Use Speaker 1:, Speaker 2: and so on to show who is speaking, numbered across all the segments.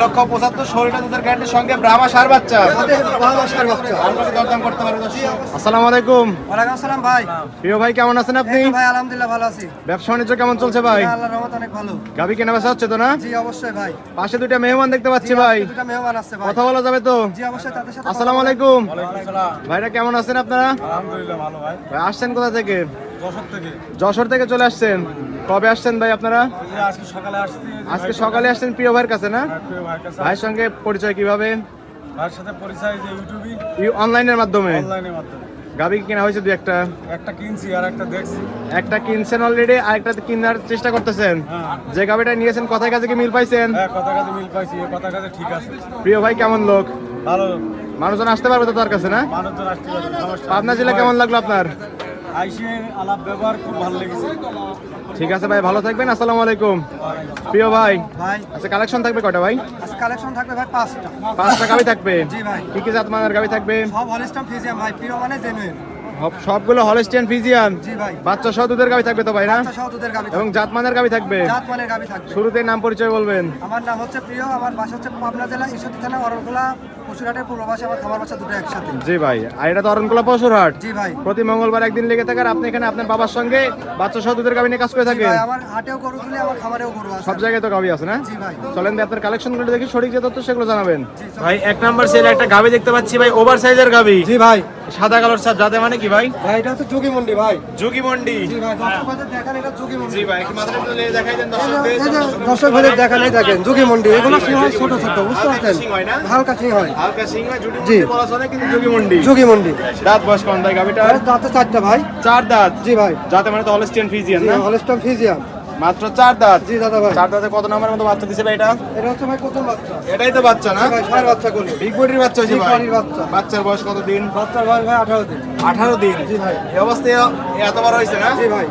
Speaker 1: লক্ষ পঁচাত্তর ষোলোটা দুধের গ্যারান্টির সঙ্গে ব্রাহ্মা সার বাচ্চা। দরদাম করতে পারবে আসসালামু আলাইকুম।
Speaker 2: ওয়ালাইকুম আসসালাম ভাই।
Speaker 1: প্রিয় ভাই কেমন আছেন আপনি?
Speaker 2: ভাই আলহামদুলিল্লাহ ভালো আছি।
Speaker 1: ব্যবসা বাণিজ্য কেমন চলছে ভাই?
Speaker 2: আল্লাহর রহমত অনেক ভালো।
Speaker 1: গাবি কেনা বেচা হচ্ছে তো না?
Speaker 2: জি অবশ্যই ভাই।
Speaker 1: পাশে দুইটা মেহমান দেখতে পাচ্ছি ভাই।
Speaker 2: দুটো মেহমান আসছে ভাই।
Speaker 1: কথা বলা যাবে তো?
Speaker 2: জি অবশ্যই তাদের সাথে
Speaker 1: আসসালামু আলাইকুম। ভাইরা কেমন আছেন আপনারা?
Speaker 3: আলহামদুলিল্লাহ ভালো ভাই।
Speaker 1: ভাই আসছেন কোথা থেকে?
Speaker 3: যশোর থেকে।
Speaker 1: যশোর থেকে চলে আসছেন। কবে আসছেন ভাই আপনারা?
Speaker 3: আজকে সকালে আসছি।
Speaker 1: আজকে সকালে আসছেন প্রিয় ভাইয়ের কাছে না?
Speaker 3: হ্যাঁ, ভাইয়ের
Speaker 1: সঙ্গে পরিচয় কীভাবে?
Speaker 3: ভাইয়ের সাথে পরিচয় যে ইউটিউবই
Speaker 1: অনলাইনের মাধ্যমে?
Speaker 3: অনলাইনের মাধ্যমে।
Speaker 1: গাবি কেনা হয়েছে দু একটা?
Speaker 3: একটা কিনছি আর একটা দেখছি।
Speaker 1: একটা কিনছেন অলরেডি আর একটা কেনার চেষ্টা করতেছেন?
Speaker 3: হ্যাঁ।
Speaker 1: যে গাবিটা নিয়েছেন কথায় কাছে কি মিল পাইছেন?
Speaker 3: হ্যাঁ কথা কাজে মিল পাইছি কথা কাজে ঠিক আছে।
Speaker 1: প্রিয় ভাই কেমন লোক?
Speaker 3: ভালো।
Speaker 1: মানুষজন আসতে পারবে তো তার কাছে না?
Speaker 3: মানুষজন আসতে পারে সমস্যা
Speaker 1: পাবনা জেলা কেমন লাগল আপনার?
Speaker 3: আইসে আলাপ ব্যবহার খুব ভালো লেগেছে।
Speaker 1: ঠিক আছে ভাই ভালো থাকবেন আসসালামু আলাইকুম। প্রিয় ভাই
Speaker 2: ভাই।
Speaker 1: আচ্ছা কালেকশন থাকবে কয়টা ভাই?
Speaker 2: আজকে কালেকশন থাকবে ভাই পাঁচটা।
Speaker 1: পাঁচটা গাবি থাকবে?
Speaker 2: জি ভাই।
Speaker 1: কি কি জাত মানের গাবি থাকবে?
Speaker 2: সব হলিস্টাম ফিজিয়াম ভাই প্রিয় মানে জেনুইন
Speaker 1: সবগুলো হলস্টিয়ান ফিজিয়ান বাচ্চা সহ দুধের গাবি থাকবে তো ভাই না? এবং জাত মানের গাবি থাকবে?
Speaker 2: জাত গাবি থাকবে।
Speaker 1: শুরুতে নাম পরিচয় বলবেন।
Speaker 2: আমার নাম হচ্ছে প্রিয় আমার বাসা হচ্ছে পাবনা জেলা থানা অরণখোলা পশুরহাটের পূর্ব পাশে আমার খামার বাচ্চা দুটো একসাথে।
Speaker 1: জি ভাই আর এটা তো অরণকোলা পশুরহাট
Speaker 2: জি ভাই।
Speaker 1: প্রতি মঙ্গলবার একদিন লেগে থাকার আপনি এখানে আপনার বাবার সঙ্গে বাচ্চা সহ দুধের গাবি নিয়ে কাজ করে থাকেন।
Speaker 2: আমার হাটেও গরু তুলে আমার খামারেও গরু আছে।
Speaker 1: সব জায়গায় তো গাবি আছে না?
Speaker 2: জি ভাই।
Speaker 1: চলেন আপনার কালেকশন দেখি সঠিক যে তথ্য সেগুলো জানাবেন। ভাই এক নাম্বার সেল একটা গাবি দেখতে পাচ্ছি ভাই ওভার সাইজের গাবি
Speaker 2: জি ভাই।
Speaker 1: সাদা কালোর সাপ যাতে মানে কি ভাই?
Speaker 2: ভাই এটা হচ্ছে যোগী মন্ডি ভাই।
Speaker 1: যোগী মন্ডি।
Speaker 2: জি ভাই দর্শক ভাইদের দেখেন এটা যোগী মন্ডি।
Speaker 1: জি ভাই দেখাই দেন
Speaker 2: দর্শক দেখেন এই দেখেন যোগী মন্ডি। এগুলো হয় ছোট ছোট বুঝতে পারছেন? হালকা হয়।
Speaker 1: হালকা সিং হয় জুটি
Speaker 2: জি।
Speaker 1: মন্ডি বলা চলে কিন্তু যোগী মন্ডি।
Speaker 2: যোগী মন্ডি।
Speaker 1: দাঁত বয়স ভাই গাবিটা
Speaker 2: দাঁতে চারটা ভাই।
Speaker 1: চার দাঁত।
Speaker 2: জি ভাই।
Speaker 1: যাতে মানে তো হলস্টিয়ান ফিজিয়ান না?
Speaker 2: হলস্টাম ফিজিয়াম
Speaker 1: মাত্র চার দাঁত।
Speaker 2: জি দাদা ভাই।
Speaker 1: চার দাঁতে কত নাম্বারের মতো বাচ্চা দিছে ভাই এটা?
Speaker 2: এটা হচ্ছে ভাই প্রথম বাচ্চা।
Speaker 1: এটাই তো বাচ্চা না?
Speaker 2: ভাই ছয় বাচ্চা করলি
Speaker 1: বিগ বডির বাচ্চা হচ্ছে
Speaker 2: Big
Speaker 1: ভাই।
Speaker 2: body র বাচ্চা।
Speaker 1: বাচ্চার বয়স কত দিন
Speaker 2: বাচ্চার বয়স ভাই আঠারো দিন।
Speaker 1: আঠারো দিন?
Speaker 2: জি ভাই।
Speaker 1: এই অবস্থায় এত বড় হয়েছে না?
Speaker 2: জি ভাই।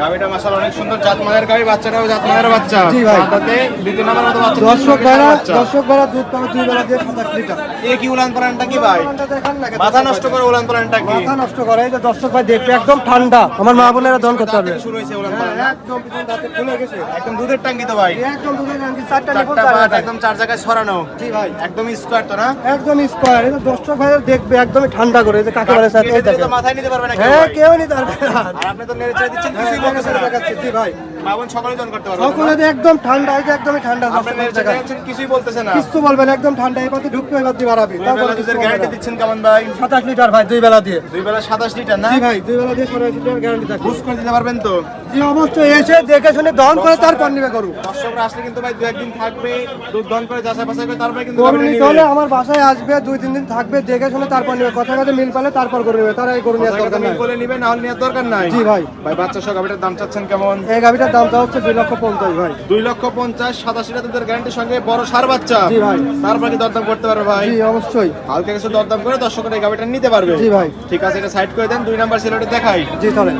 Speaker 1: গাবিটা মাসাল অনেক সুন্দর জাতমানের গাবি বাচ্চাটাও জাতমানের বাচ্চা।
Speaker 2: জি ভাই।
Speaker 1: তাতে দ্বিতীয় নাম্বার মতো বাচ্চা
Speaker 2: দর্শক ভাইরা দর্শক ভাইরা দুধ পাবে দুই বেলা দিয়ে সাতাশ লিটার
Speaker 1: এ কি উলান পালানটা কি ভাই?
Speaker 2: উলানটা দেখান না,
Speaker 1: মাথা নষ্ট করে উলান পালানটা কি?
Speaker 2: মাথা নষ্ট করে এই যে দর্শক ভাই দেখবে একদম ঠান্ডা। আমার মা বোনেরা দন করতে পারবে।
Speaker 1: শুরু উলান
Speaker 2: হ্যাঁ, একদম পিছন দাঁতে ফুলে গেছে।
Speaker 1: একদম দুধের টাঙ্কি তো ভাই।
Speaker 2: একদম দুধের গাঙ্গি চারটা নিপুণ
Speaker 1: চারটা
Speaker 2: চার
Speaker 1: একদম চার জায়গায় ছড়ানো।
Speaker 2: জি ভাই।
Speaker 1: একদম স্কোয়ার তো না?
Speaker 2: একদম স্কোয়ার দর্শক দেখবে একদমই ঠান্ডা করে এই যে কাকে বলে স্যার এই দেখেন।
Speaker 1: মাথায় নিতে পারবে না কেউ
Speaker 2: হ্যাঁ কেউ নিতে পারবে না।
Speaker 1: আর আপনি তো নেড়ে চেড়ে দিচ্ছেন কিছুই বলতেছেন না।
Speaker 2: দেখাচ্ছি, জি ভাই।
Speaker 1: মা সকলে জন করতে পারবে
Speaker 2: সকলে একদম ঠান্ডা এই একদমই ঠান্ডা
Speaker 1: আপনি
Speaker 2: দর্শক
Speaker 1: নেড়ে
Speaker 2: ভাই
Speaker 1: চেড়ে
Speaker 2: দেখান।
Speaker 1: দিচ্ছেন, কিছুই বলতেছে না।
Speaker 2: কিছু বলবেন একদম ঠান্ডা এবার তো ঢুকতে এবার দিয়ে বাড়াবি তারপর
Speaker 1: দুধের গ্যারান্টি দিচ্ছেন কেমন ভাই?
Speaker 2: সাতাশ লিটার ভাই দুই বেলা দিয়ে।
Speaker 1: দুই বেলা সাতাশ লিটার না?
Speaker 2: জি ভাই দুই বেলা দিয়ে সরাসরি লিটার গ্যারান্টি থাকবে।
Speaker 1: বুঝ করে দিতে পারবেন তো?
Speaker 2: জি অবশ্যই এসে দেখে শুনে দহন করে তারপর নিবে গরু।
Speaker 1: দর্শকরা আসলে কিন্তু ভাই দু একদিন থাকবে দুধ দহন করে যাচাই বাছাই করে তারপরে কিন্তু
Speaker 2: গরু নিতে হলে আমার বাসায় আসবে দুই তিন দিন থাকবে দেখে শুনে তারপর নিবে। কথা কথা মিল পেলে তারপর গরু নিবে তারা এই গরু নেওয়ার
Speaker 1: কথা
Speaker 2: দরকার নাই
Speaker 1: মিল করে নিবে না হলে নেওয়ার দরকার নাই।
Speaker 2: জি ভাই।
Speaker 1: ভাই বাচ্চা সহ গাভীটার দাম চাচ্ছেন কেমন?
Speaker 2: এই গাভিটার দামটা হচ্ছে দুই লক্ষ পঞ্চাশ ভাই।
Speaker 1: দুই লক্ষ পঞ্চাশ সাতাশি দুধের গ্যারান্টির সঙ্গে বড় সার বাচ্চা।
Speaker 2: জি ভাই।
Speaker 1: তারপর কি দরদাম করতে পারবে ভাই?
Speaker 2: জি অবশ্যই।
Speaker 1: হালকা কিছু দরদাম করে দর্শকরা এই গাড়িটা নিতে পারবে।
Speaker 2: জি ভাই।
Speaker 1: ঠিক আছে এটা সাইড করে দেন দুই নাম্বার সেলটা দেখাই।
Speaker 2: জি চলেন।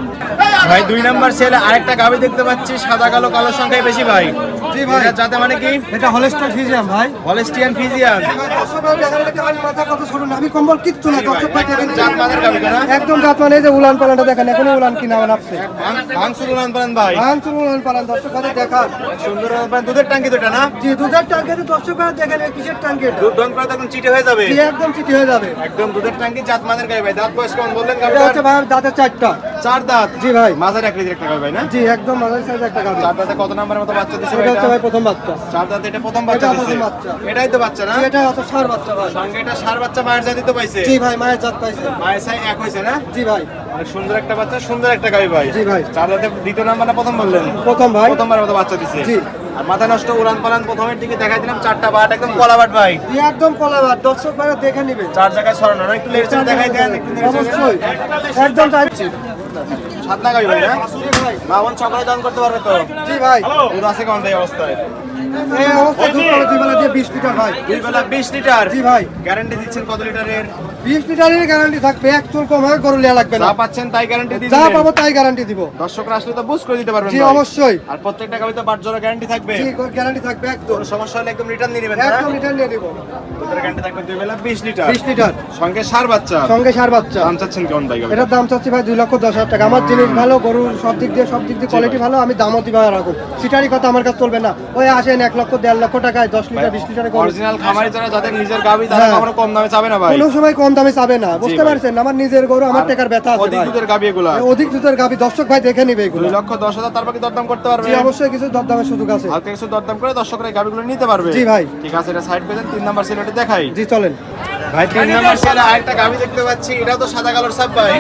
Speaker 1: ভাই দুই নাম্বার সেলে আরেকটা গাভী দেখতে পাচ্ছি সাদা কালো কালো সংখ্যায় বেশি ভাই।
Speaker 2: জি ভাই।
Speaker 1: এটা যাতে মানে কি?
Speaker 2: এটা হলেস্টার ফিজিয়াম ভাই।
Speaker 1: Holstein Friesian.
Speaker 2: মাথা কত ছোট নাভি কম্বল কিচ্ছু না দর্শক ভাই
Speaker 1: জাত মানের গাভী না?
Speaker 2: একদম জাত মানে যে উলান পালানটা দেখেন এখনই উলান কিনা
Speaker 1: ভাঙচুর উলান পালান ভাই।
Speaker 2: ভাঙচুর উলান পালান দর্শক ভাই দেখান।
Speaker 1: সুন্দর উলান পালান, দুধের তো এটা না?
Speaker 2: জি দুধের টাঙ্কি দর্শক ভাই দেখেন এই কিসের এটা।
Speaker 1: দুধ দহন করে তখন চিটে হয়ে যাবে।
Speaker 2: জি একদম হয়ে যাবে।
Speaker 1: একদম দুধের জাত গাভী ভাই। দাঁত বয়স কেমন বললেন?
Speaker 2: ভাই দাঁতের চারটা।
Speaker 1: চার দাঁত।
Speaker 2: জি ভাই।
Speaker 1: মাঝারি এক একটা গাভী ভাই না?
Speaker 2: জি একদম মাঝারি সাইজ একটা গাভি
Speaker 1: চার দাঁতে কত নাম্বারের মতো বাচ্চা দিছে
Speaker 2: এটা
Speaker 1: ভাই
Speaker 2: হচ্ছে? ভাই প্রথম বাচ্চা।
Speaker 1: চার দাঁতে এটা প্রথম বাচ্চা দিছে। এটাই তো বাচ্চা না?
Speaker 2: এটা হচ্ছে সার বাচ্চা ভাই।
Speaker 1: সঙ্গে এটা সার বাচ্চা মায়ের জাতি তো পাইছে।
Speaker 2: জি ভাই মায়ের জাত পাইছে।
Speaker 1: মায়ের সাই এক হয়েছে না?
Speaker 2: জি ভাই।
Speaker 1: অনেক সুন্দর একটা বাচ্চা সুন্দর একটা গাভী ভাই।
Speaker 2: জি ভাই।
Speaker 1: চার দাঁতে দ্বিতীয় নাম্বার না প্রথম বললেন?
Speaker 2: প্রথম ভাই।
Speaker 1: প্রথমবারের মতো বাচ্চা দিছে।
Speaker 2: জি।
Speaker 1: আর মাথা নষ্ট উড়ান পালান প্রথমের দিকে দেখাই দিলাম চারটা বাট একদম কলা বাট ভাই।
Speaker 2: একদম কলাবার দর্শক ভাই দেখে নিবে।
Speaker 1: চার জায়গায় সরানো একটু লেট দেখাই দেন একটু
Speaker 2: একদম
Speaker 1: সাত না গাড়ি ভাই
Speaker 2: হ্যাঁ ভাই।
Speaker 1: মা বোন সকালে দান করতে পারবে তো?
Speaker 2: জি ভাই।
Speaker 1: আছে কোন অবস্থায়?
Speaker 2: এই অবস্থা দুধ পাবে দুই বেলা দিয়ে বিশ লিটার ভাই।
Speaker 1: দুই বেলা বিশ লিটার?
Speaker 2: জি ভাই।
Speaker 1: গ্যারান্টি দিচ্ছেন কত লিটারের?
Speaker 2: বিশ লিটারের গ্যারান্টি থাকবে এক চুল কম হবে গরু লিয়া লাগবে না।
Speaker 1: যা পাচ্ছেন তাই গ্যারান্টি দিয়ে
Speaker 2: যা পাবো তাই গ্যারান্টি দিব।
Speaker 1: দর্শকরা আসলে তো বুঝ করে দিতে পারবেন
Speaker 2: জি অবশ্যই।
Speaker 1: আর প্রত্যেকটা গাড়িতে বাট জোড়া গ্যারান্টি থাকবে?
Speaker 2: জি গ্যারান্টি থাকবে একদম।
Speaker 1: কোনো সমস্যা হলে একদম রিটার্ন দিয়ে নেবেন
Speaker 2: একদম লিটার নিয়ে দিব।
Speaker 1: দুধের গ্যারান্টি থাকবে দুই বেলা বিশ লিটার।
Speaker 2: বিশ লিটার।
Speaker 1: সঙ্গে সার বাচ্চা।
Speaker 2: সঙ্গে সার বাচ্চা।
Speaker 1: দাম চাচ্ছেন কেমন ভাই
Speaker 2: এটার দাম চাচ্ছি ভাই দুই লক্ষ দশ হাজার টাকা। আমার জিনিস ভালো গরুর সব দিক দিয়ে সব দিক দিয়ে কোয়ালিটি ভালো আমি দামও দিবা রাখুন সিটারি কথা আমার কাছে চলবে না। ওই আসেন এক লক্ষ দেড় লক্ষ টাকায় দশ লিটার বিশ লিটার
Speaker 1: অরিজিনাল খামারি যারা যাদের নিজের গাবি তারা
Speaker 2: হ্যাঁ।
Speaker 1: কখনো কম দামে চাবে না ভাই?
Speaker 2: কোনো সময় কম দামে চাবে না বুঝতে পারছেন? আমার নিজের গরু আমার টাকার ব্যথা আছে
Speaker 1: অধিক দুধের গাবি এগুলা
Speaker 2: অধিক দুধের গাবি দর্শক ভাই দেখে নিবে এগুলো।
Speaker 1: লক্ষ দশ হাজার তার বাকি দরদাম করতে পারবে?
Speaker 2: জি অবশ্যই কিছু দরদামের সুযোগ আছে।
Speaker 1: হালকা কিছু দরদাম করে দর্শকরা এই গাবিগুলো নিতে পারবে।
Speaker 2: জি ভাই।
Speaker 1: ঠিক আছে এটা সাইড পেলেন তিন নাম্বার সিলেটে দেখাই।
Speaker 2: জি চলেন।
Speaker 1: ভাই তিন নাম্বার সিলে আরেকটা গাবি দেখতে পাচ্ছি। এটাও তো সাদা কালোর সাপ ভাই।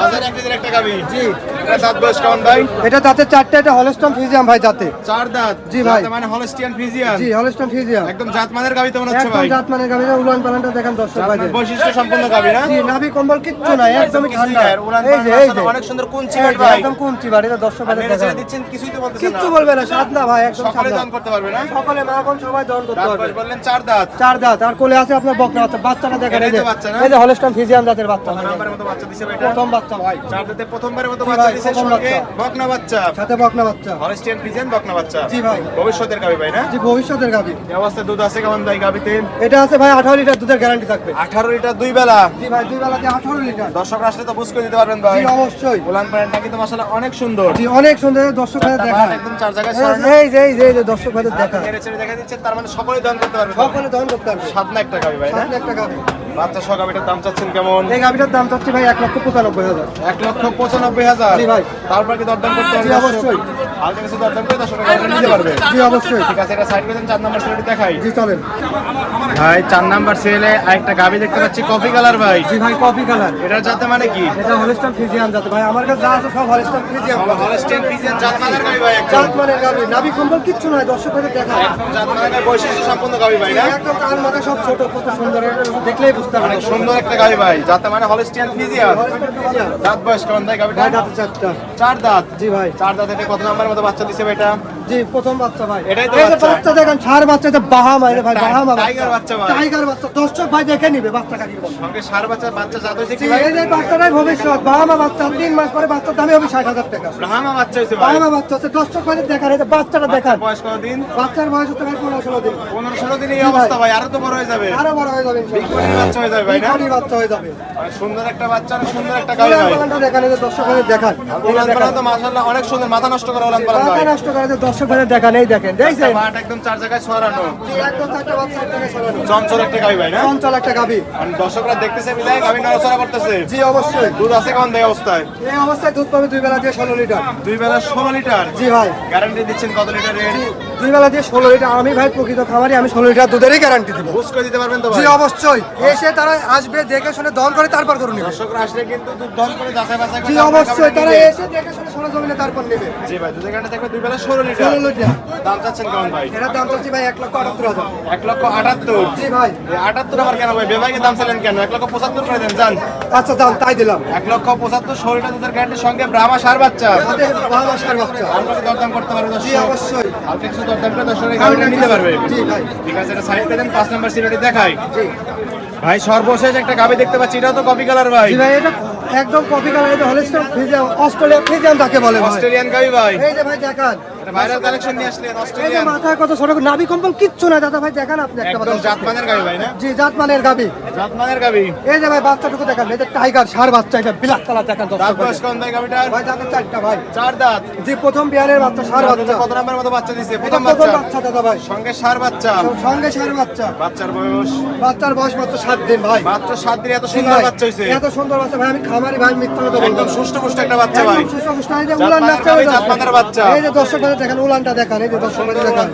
Speaker 1: বাজার এক কেজির একটা গাবি
Speaker 2: জি।
Speaker 1: এটা দাঁত বয়স কেমন ভাই?
Speaker 2: এটা দাঁতে চারটে এটা হলস্টন ফিজিয়াম ভাই দাঁতে।
Speaker 1: চার দাঁত।
Speaker 2: জি ভাই।
Speaker 1: মানে হলস্টিয়ান ফিজিয়ান
Speaker 2: জি হলস্টন ফিজিয়াম
Speaker 1: একদম জাত মানের গাবি তো হচ্ছে
Speaker 2: একদম জাত গাবি উলান পালানটা দেখেন দর্শক ভাই
Speaker 1: বৈশিষ্ট্য সম্পূন্ন গাবি না?
Speaker 2: জি নাভি কম্বল কিচ্ছু নাই ঠান্ডা।
Speaker 1: উলান অনেক সুন্দর কুঞ্চি
Speaker 2: এই
Speaker 1: ভাই।
Speaker 2: একদম কুঞ্চি বাড়ি এটা দর্শক ভাই দেখেন।
Speaker 1: দিচ্ছেন কিছুই তো
Speaker 2: কিচ্ছু বলবে না সাত না ভাই একদম
Speaker 1: সকালে
Speaker 2: সাত
Speaker 1: দান করতে পারবে না?
Speaker 2: সকলে মা বোন সবাই দহন করতে পারবে।
Speaker 1: বললেন চার দাঁত।
Speaker 2: চার দাঁত আর কোলে আছে আপনার বকনা। বাচ্চা বাচ্চাটা দেখেন এই যে
Speaker 1: তো বাচ্চা না?
Speaker 2: এই যে হলস্টন ফিজিয়াম জাতের বাচ্চা।
Speaker 1: নাম্বারের মতো বাচ্চা দিছে এটা।
Speaker 2: প্রথম বাচ্চা ভাই।
Speaker 1: চার দাঁতে প্রথমবারের মতো বাচ্চা দিছে সঙ্গে বকনা বাচ্চা।
Speaker 2: সাথে বকনা বাচ্চা।
Speaker 1: হলস্টিয়ান ফিজিয়ান বকনা বাচ্চা।
Speaker 2: জি ভাই।
Speaker 1: ভবিষ্যতের গাবি ভাই না?
Speaker 2: জি ভবিষ্যতের গাবি।
Speaker 1: এই অবস্থায় দুধ আছে কেমন ভাই গাবিতে?
Speaker 2: এটা আছে ভাই আঠারো লিটার দুধের গ্যারান্টি থাকবে।
Speaker 1: আঠারো লিটার দুই বেলা?
Speaker 2: জি ভাই দুই বেলাতে আঠারো লিটার।
Speaker 1: দর্শক আসলে তো বুঝ করে দিতে পারবেন ভাই।
Speaker 2: জি অবশ্যই।
Speaker 1: উলান কিন্তু মাসালা অনেক সুন্দর।
Speaker 2: জি অনেক সুন্দর। দর্শক ভাই দেখা।
Speaker 1: একদম চার জায়গায়
Speaker 2: এই যে এই যে দর্শক ভাই দেখা।
Speaker 1: দিচ্ছেন তার মানে সকলেই দান করতে পারবে।
Speaker 2: সকলে দহন করতে পারবে।
Speaker 1: সাত একটা গাবি ভাই না?
Speaker 2: লাখ টাকা।
Speaker 1: বাচ্চা সহ গাবিটার দাম চাচ্ছেন কেমন?
Speaker 2: এই গাভিটার দাম চাচ্ছি ভাই এক লক্ষ পঁচানব্বই হাজার।
Speaker 1: এক লক্ষ পঁচানব্বই হাজার?
Speaker 2: ভাই।
Speaker 1: তারপর কি দরদাম করতে হবে?
Speaker 2: অবশ্যই।
Speaker 1: হালকা কিছু দরদাম করে দশ টাকা নিতে পারবে।
Speaker 2: জি অবশ্যই।
Speaker 1: ঠিক আছে এটা সাইড করে চার নাম্বার সিলেটি দেখাই।
Speaker 2: জি চলেন।
Speaker 1: ভাই চার নাম্বার সেলে আরেকটা গাবি দেখতে পাচ্ছি কফি কালার ভাই।
Speaker 2: জি ভাই কফি কালার
Speaker 1: এটার যাতে মানে কি?
Speaker 2: এটা হলিস্টন ফিজিয়াম জাত। ভাই আমার কাছে যা আছে সব হলিস্টন ফিজিয়াম
Speaker 1: হলস্টেন ফিজিয়ান জাত মানের গাবি ভাই
Speaker 2: জাত গাভি। নাভি কম্বল কিচ্ছু নয় দর্শক ভাই দেখা
Speaker 1: একদম জাত মানের বৈশিষ্ট্য সম্পূর্ণ গাবি ভাই না?
Speaker 2: একদম কান মাথা সব ছোট কত সুন্দর। এটা দেখলেই বুঝতে পারবে
Speaker 1: অনেক সুন্দর একটা গাবি ভাই। যাতে মানে হলস্টিয়ান ফিজিয়ান দাঁত বয়স কেমন? গাবিটা
Speaker 2: ভাই
Speaker 1: চার দাঁত?
Speaker 2: জি ভাই।
Speaker 1: চার দাঁত এটা কত নাম্বারের মতো বাচ্চা দিছে ভাই এটা
Speaker 2: জি প্রথম বাচ্চা ভাই।
Speaker 1: এটাই তো বাচ্চা।
Speaker 2: বাচ্চা দেখেন ছাড় বাচ্চা এটা বাহামা এটা ভাই
Speaker 1: টাই-
Speaker 2: বাহামা
Speaker 1: টাইগার বাচ্চা ভাই।
Speaker 2: টাইগার বাচ্চা দর্শক ভাই দেখে নিবে বাচ্চা কাকি
Speaker 1: সঙ্গে সার বাচ্চা বাচ্চা জাত হয়েছে কি ভাই?
Speaker 2: এই বাচ্চাটাই ভবিষ্যৎ বাহামা বাচ্চা তিন মাস পরে বাচ্চার দামই হবে ষাট হাজার টাকা।
Speaker 1: ব্রাহ্মা বাচ্চা হয়েছে ভাই।
Speaker 2: বাহামা বাচ্চা হচ্ছে দর্শক ভাই দেখান এই বাচ্চাটা দেখান।
Speaker 1: বয়স কতদিন?
Speaker 2: বাচ্চার বয়স হচ্ছে ভাই পনেরো ষোলো দিন।
Speaker 1: পনেরো ষোলো দিন এই অবস্থা ভাই আরও তো বড় হয়ে যাবে।
Speaker 2: আরও বড় হয়ে যাবে ইনশাআল্লাহ।
Speaker 1: বাচ্চা হয়ে যাবে ভাই না?
Speaker 2: বিকল্পই বাচ্চা হয়ে যাবে।
Speaker 1: সুন্দর একটা বাচ্চা সুন্দর একটা গাড়ি
Speaker 2: উলান
Speaker 1: ভাই।
Speaker 2: দেখান দর্শক ভাই দেখান।
Speaker 1: উলান তো মাশাআল্লাহ অনেক সুন্দর মাথা নষ্ট করে উলান পালান
Speaker 2: মাথা নষ্ট করে দর্শক ভাই দেখান। এই দেখেন দেখছেন
Speaker 1: মাঠ একদম চার জায়গায় ছড়ানো।
Speaker 2: একদম চারটা জায়গায়।
Speaker 1: চঞ্চল একটা গাড়ি ভাই না?
Speaker 2: চঞ্চল একটা গাভি।
Speaker 1: আর দর্শকরা দেখতেছে গাড়ি নড়াচড়া করতেছে
Speaker 2: জি অবশ্যই।
Speaker 1: দুধ আছে দেয় অবস্থায়?
Speaker 2: এই অবস্থায় দুধ পাবে দুই বেলা দিয়ে ষোলো লিটার।
Speaker 1: দুই বেলা ষোলো লিটার?
Speaker 2: জি ভাই।
Speaker 1: গ্যারান্টি দিচ্ছেন কত লিটারের
Speaker 2: জি, দুই বেলা দিয়ে ষোলো লিটার। আমি ভাই প্রকৃত খামারি আমি ষোলো লিটার দুধেরই গ্যারান্টি দিব।
Speaker 1: বুঝ করে দিতে পারবেন তো
Speaker 2: জি অবশ্যই। এসে তারা আসবে দেখে শুনে দহন করে তারপর করে নেবে।
Speaker 1: দর্শকরা আসলে কিন্তু দুধ করে যাচাই বাছাই করে
Speaker 2: জি অবশ্যই। তারা এসে দেখে শুনে ষোলো জমিনে তারপর নেবে।
Speaker 1: জি ভাই দুধের গাড়িটা থাকবে দুই বেলা ষোলো লিটার
Speaker 2: ষোলো লিটার।
Speaker 1: দাম চাচ্ছেন কেমন ভাই?
Speaker 2: এটার দাম চাচ্ছি ভাই এক লক্ষ আটাত্তর হাজার।
Speaker 1: এক লক্ষ আটাত্তর?
Speaker 2: জি ভাই।
Speaker 1: আটাত্তর আবার কেন ভাই? বেবাইকে দাম চাইলেন কেন? এক লক্ষ পঁচাত্তর করে দেন যান।
Speaker 2: আচ্ছা দাম তাই দিলাম।
Speaker 1: এক লক্ষ পঁচাত্তর দুধের গাড়ির সঙ্গে ব্রাহ্মা সার বাচ্চা। আমরা দরদাম করতে পারব
Speaker 2: জি
Speaker 1: দর্শক
Speaker 2: অবশ্যই।
Speaker 1: হালকা কিছু দরদাম করে দর্শকের গাড়িটা নিতে পারবে।
Speaker 2: জি ভাই।
Speaker 1: ঠিক আছে এটা সাইড দেন পাঁচ নাম্বার সিলেটি দেখাই।
Speaker 2: জি।
Speaker 1: ভাই সর্বশেষ একটা গাবি দেখতে পাচ্ছি এটাও তো কপি কালার ভাই।
Speaker 2: ভাই এটা একদম কপি কালার এটা হলিস্টন ফ্রিজিয়াম ফ্রিজিয়াম বলে ভাই।
Speaker 1: অস্ট্রেলিয়ান গাবি ভাই।
Speaker 2: এই যে ভাই দেখান।
Speaker 1: ভাইরাল কালেকশন নিয়ে আসলেন অস্ট্রেলিয়ান
Speaker 2: মাথায় কত ছোট নাভি কম্বল কিচ্ছু না দাদা ভাই দেখান আপনি একটা
Speaker 1: একদম জাতমানের গাবি ভাই না?
Speaker 2: জি জাতমানের গাবি
Speaker 1: জাতমানের গাবি
Speaker 2: এই যে ভাই বাচ্চাটুকু দেখান। এই যে টাইগার সার বাচ্চা এটা বিলাক কালার দেখান
Speaker 1: দাঁত
Speaker 2: দর্শক
Speaker 1: বয়স কোন ভাই গাবিটার
Speaker 2: ভাই দাঁতের চারটা ভাই।
Speaker 1: চার দাঁত।
Speaker 2: জি প্রথম বিয়ানের বাচ্চা সার বাচ্চা।
Speaker 1: কত নাম্বার মতো বাচ্চা দিছে? প্রথম
Speaker 2: প্রথম
Speaker 1: বাচ্চা।
Speaker 2: বাচ্চা দাদা ভাই।
Speaker 1: সঙ্গে সার বাচ্চা।
Speaker 2: সঙ্গে সার বাচ্চা।
Speaker 1: বাচ্চার বয়স?
Speaker 2: বাচ্চার বয়স মাত্র সাত দিন ভাই।
Speaker 1: মাত্র সাত দিনে এত সুন্দর বাচ্চা হয়েছে
Speaker 2: এত সুন্দর বাচ্চা ভাই আমি খামারি ভাই মিথ্যা কথা বলব
Speaker 1: একদম
Speaker 2: না।
Speaker 1: পুষ্ট একটা বাচ্চা ভাই।
Speaker 2: সুস্থ পুষ্ট, এই যে উলান বাচ্চা। এই দর্শক দেখেন উলানটা দেখান এই যে দর্শক দেখান।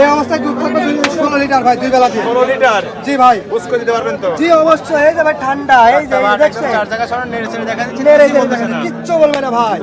Speaker 2: এই অবস্থায় দুধ থাকবে ষোলো লিটার ভাই দুই বেলা
Speaker 1: ষোলো লিটার?
Speaker 2: জি ভাই।
Speaker 1: বুঝ করে দিতে পারবেন তো?
Speaker 2: জি অবশ্যই। এই যে ভাই ঠান্ডা এই যে দেখছেন?
Speaker 1: চার জায়গা সরান নেড়ে দিচ্ছে
Speaker 2: নেড়ে দেখেন, কিচ্ছু বলবে না ভাই।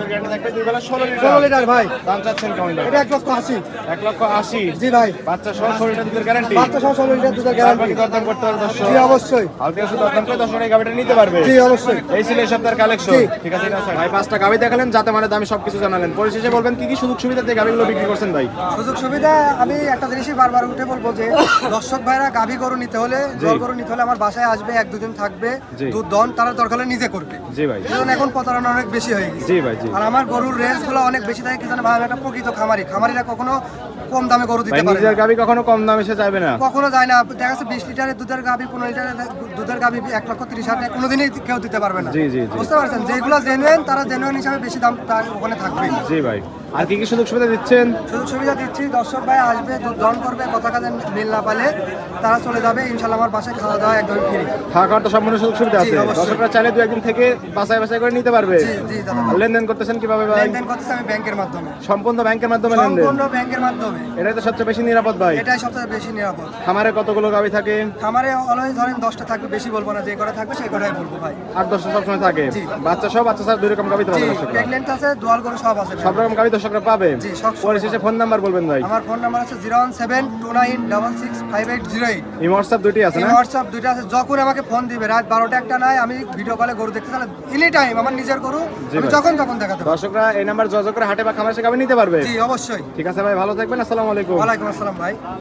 Speaker 1: দুই বেলা ষোলো
Speaker 2: ষোলো
Speaker 1: লিটার।
Speaker 2: ভাই।
Speaker 1: দাম চাচ্ছেন কেমন
Speaker 2: এটা এক লক্ষ আশি।
Speaker 1: এক লক্ষ আশি?
Speaker 2: জি ভাই।
Speaker 1: বাচ্চা সহ ষোলো লিটার দুধের গ্যারান্টি
Speaker 2: বাচ্চা সহ ষোলো লিটার দুধের গ্যারান্টি
Speaker 1: দরদাম করতে পারবে দর্শক?
Speaker 2: জি অবশ্যই।
Speaker 1: হালকা কিছু দরদাম করে দর্শক এই গাভিটা নিতে পারবে।
Speaker 2: জি অবশ্যই।
Speaker 1: এই ছিল এই সপ্তাহের কালেকশন ঠিক আছে। ভাই পাঁচটা গাভি দেখালেন যাতে মানে দামি সবকিছু জানালেন। পরিশেষে বলবেন কি কি সুযোগ সুবিধা দিয়ে গাভিগুলো বিক্রি করছেন ভাই?
Speaker 2: সুযোগ সুবিধা আমি একটা জিনিসই বারবার উঠে বলব যে দর্শক ভাইরা গাভী গরু নিতে হলে জল গরু নিতে হলে আমার বাসায় আসবে এক দুদিন থাকবে দুধ দন তারা দরকার হলে নিজে করবে।
Speaker 1: জি ভাই।
Speaker 2: কারণ এখন প্রতারণা অনেক বেশি হয়ে গেছে।
Speaker 1: জি ভাই জি।
Speaker 2: আর আমার গরুর রেঞ্জগুলো অনেক বেশি থাকে কি জানো ভাই একটা প্রকৃত খামারি। খামারিরা কখনো কম দামে গরু দিতে পারে
Speaker 1: নিজের। গাভি কখনো কম দামে সে চাইবে না।
Speaker 2: কখনো যায় না। দেখা যাচ্ছে বিশ লিটারের দুধের গাভি পনেরো লিটারের দুধের গাভি এক লক্ষ তিরিশ হাজার টাকা কোনোদিনই কেউ দিতে পারবে না।
Speaker 1: জি, জি, জি।
Speaker 2: বুঝতে পারছেন? যেগুলো জেনুয়েন তারা জেনুয়েন হিসাবে বেশি দাম তার ওখানে থাকবে
Speaker 1: জি ভাই। আর কি কি সুযোগ সুবিধা দিচ্ছেন?
Speaker 2: সুযোগ সুবিধা দিচ্ছি দর্শক ভাই আসবে দহন করবে কথা কাজে মিল না পালে তারা চলে যাবে ইনশাল্লাহ আমার বাসায় খাওয়া দাওয়া একদম ফ্রি
Speaker 1: থাকা তো সম্পূর্ণ সুযোগ সুবিধা আছে। দর্শকরা চাইলে দু একদিন থেকে বাসায় বাসায় করে নিতে পারবে।
Speaker 2: জি জি দাদা।
Speaker 1: লেনদেন করতেছেন কীভাবে ভাই?
Speaker 2: লেনদেন করতেছি আমি ব্যাংকের মাধ্যমে।
Speaker 1: সম্পূর্ণ ব্যাংকের মাধ্যমে লেনদেন?
Speaker 2: সম্পূর্ণ ব্যাংকের মাধ্যমে।
Speaker 1: এটাই তো সবচেয়ে বেশি নিরাপদ ভাই।
Speaker 2: এটাই সবচেয়ে বেশি নিরাপদ।
Speaker 1: খামারে কতগুলো গাভি থাকে?
Speaker 2: খামারে অলওয়েজ ধরেন দশটা থাকবে বেশি বলব না যে কটা থাকবে সেই কটাই বলব ভাই।
Speaker 1: আট দশটা সবসময় থাকে। বাচ্চা সব বাচ্চা স্যার দুই রকম গাবি তো পাবে দর্শকরা।
Speaker 2: আছে দোয়াল গরু সব আছে
Speaker 1: সব রকম গাভি দর্শকরা পাবে
Speaker 2: পরে শেষে
Speaker 1: পরিশেষে ফোন নাম্বার বলবেন ভাই।
Speaker 2: আমার ফোন নাম্বার আছে zero one seven two nine double six five eight zero eight.
Speaker 1: এই হোয়াটসঅ্যাপ দুটি আছে না?
Speaker 2: হোয়াটসঅ্যাপ দুটি আছে। যখন আমাকে ফোন দিবে রাত বারোটা একটা নাই আমি ভিডিও কলে গরু দেখতে তাহলে এনি টাইম আমার নিজের গরু আমি। যখন তখন দেখাতে
Speaker 1: দর্শকরা এই নাম্বার যোগাযোগ করে হাটে বা খামারে সে গাভি নিতে পারবে।
Speaker 2: জি অবশ্যই।
Speaker 1: ঠিক আছে ভাই ভালো থাকবেন আসসালামু আলাইকুম।
Speaker 2: ওয়ালাইকুম আসসালাম ভাই।